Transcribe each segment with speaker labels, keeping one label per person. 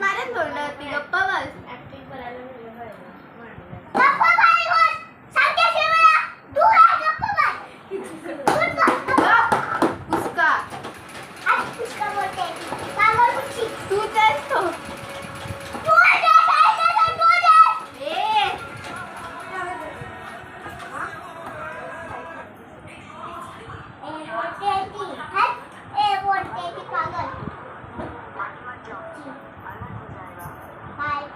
Speaker 1: मारत बोलणार होती गप्पा बस.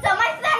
Speaker 1: Pizza, my second.